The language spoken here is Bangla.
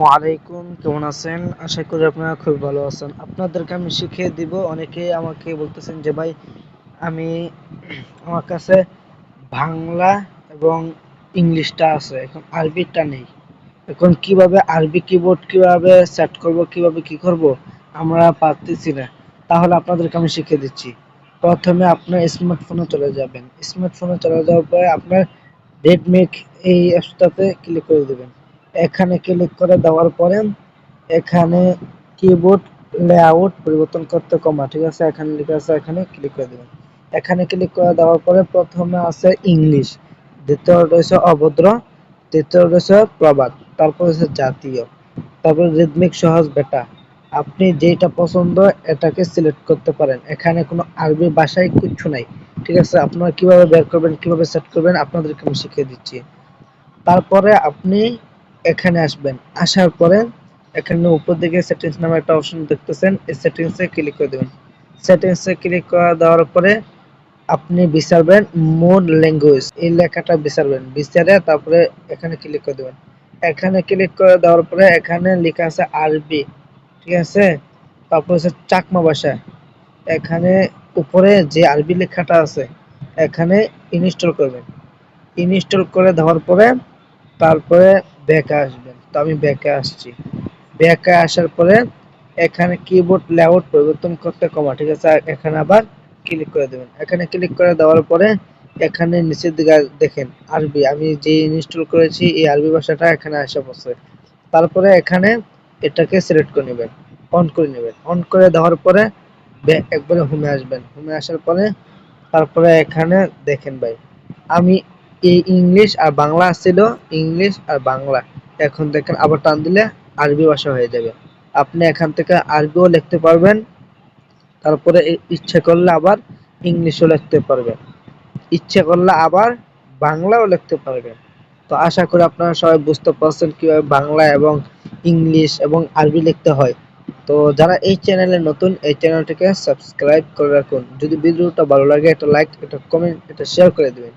ওয়ালাইকুম, কেমন আছেন? আশা করি আপনারা খুব ভালো আছেন। আপনাদেরকে আমি শিখিয়ে দিব। অনেকে আমাকে বলতেছেন যে, ভাই, আমি আমার কাছে বাংলা এবং ইংলিশটা আছে, এখন আরবিটা নেই। এখন কীভাবে আরবি কিবোর্ড কীভাবে সেট করব, কীভাবে কি করব, আমরা পারতেছি না। তাহলে আপনাদেরকে আমি শিখিয়ে দিচ্ছি। প্রথমে আপনার স্মার্টফোনে চলে যাবেন। স্মার্টফোনে চলে যাওয়ার পরে আপনার রেডমিক এই অ্যাপসটাতে ক্লিক করে দেবেন। এখানে ক্লিক করে দেওয়ার পরে এখানে কিবোর্ড লেআউট পরিবর্তন করতে কমা ঠিক আছে? এখানে লেখা আছে, এখানে ক্লিক করে দেবেন। এখানে ক্লিক করে দেওয়ার পরে প্রথমে আছে ইংলিশ দ্বিতীয়টা হচ্ছে অভদ্র তৃতীয়টা হচ্ছে প্রবাদ, তারপর হচ্ছে জাতীয়, তারপর রিদমিক সহজ বেটা আপনি যেটা পছন্দ এটাকে সিলেক্ট করতে পারেন। এখানে কোনো আরবি ভাষায় কিচ্ছু নাই, ঠিক আছে? আপনারা কীভাবে বের করবেন, কীভাবে সেট করবেন, আপনাদেরকে আমি শিখিয়ে দিচ্ছি। তারপরে আপনি এখানে আসবেন। আসার পরে এখানে উপর দিকে সেটিংস নামে একটা অপশন দেখতেছেন। এই সেটিংসে ক্লিক করে দেবেন। সেটিংসে ক্লিক করে দেওয়ার পরে আপনি বিচারবেন মোড ল্যাঙ্গুয়েজ এই লেখাটা বিচারবেন। বিচারে তারপরে এখানে ক্লিক করে দেবেন। এখানে ক্লিক করে দেওয়ার পরে এখানে লেখা আছে আরবি। ঠিক আছে? তারপর হচ্ছে চাকমা ভাষা। এখানে উপরে যে আরবি লেখাটা আছে, এখানে ইনস্টল করবেন। ইনস্টল করে দেওয়ার পরে তারপরে ব্যাকে আসবেন। তো আমি ব্যাকে আসছি। ব্যাকে আসার পরে এখানে কিবোর্ড লেআউট পরিবর্তন করতে কমা ঠিক আছে? এখানে আবার ক্লিক করে দেবেন। এখানে ক্লিক করে দেওয়ার পরে এখানে নিচের দিকে দেখেন আরবি। আমি যে ইনস্টল করেছি এই আরবি ভাষাটা এখানে আসা পড়ছে। তারপরে এখানে এটাকে সিলেক্ট করে নেবেন অন করে নেবেন। অন করে দেওয়ার পরে একবারে হোমে আসবেন। হোমে আসার পরে তারপরে এখানে দেখেন ভাই, আমি এই ইংলিশ আর বাংলা ছিল, ইংলিশ আর বাংলা। এখন দেখেন আবার টান দিলে আরবি ভাষা হয়ে যাবে। আপনি এখান থেকে আরবিও লিখতে পারবেন, তারপরে ইচ্ছে করলে আবার ইংলিশও লিখতে পারবেন। ইচ্ছে করলে আবার বাংলাও লিখতে পারবেন। তো আশা করি আপনারা সবাই বুঝতে পারছেন কীভাবে বাংলা এবং ইংলিশ এবং আরবি লিখতে হয়। তো যারা এই চ্যানেলে নতুন, এই চ্যানেলটিকে সাবস্ক্রাইব করে রাখুন। যদি ভিডিওটা ভালো লাগে, একটা লাইক, একটা কমেন্ট এটা শেয়ার করে দেবেন।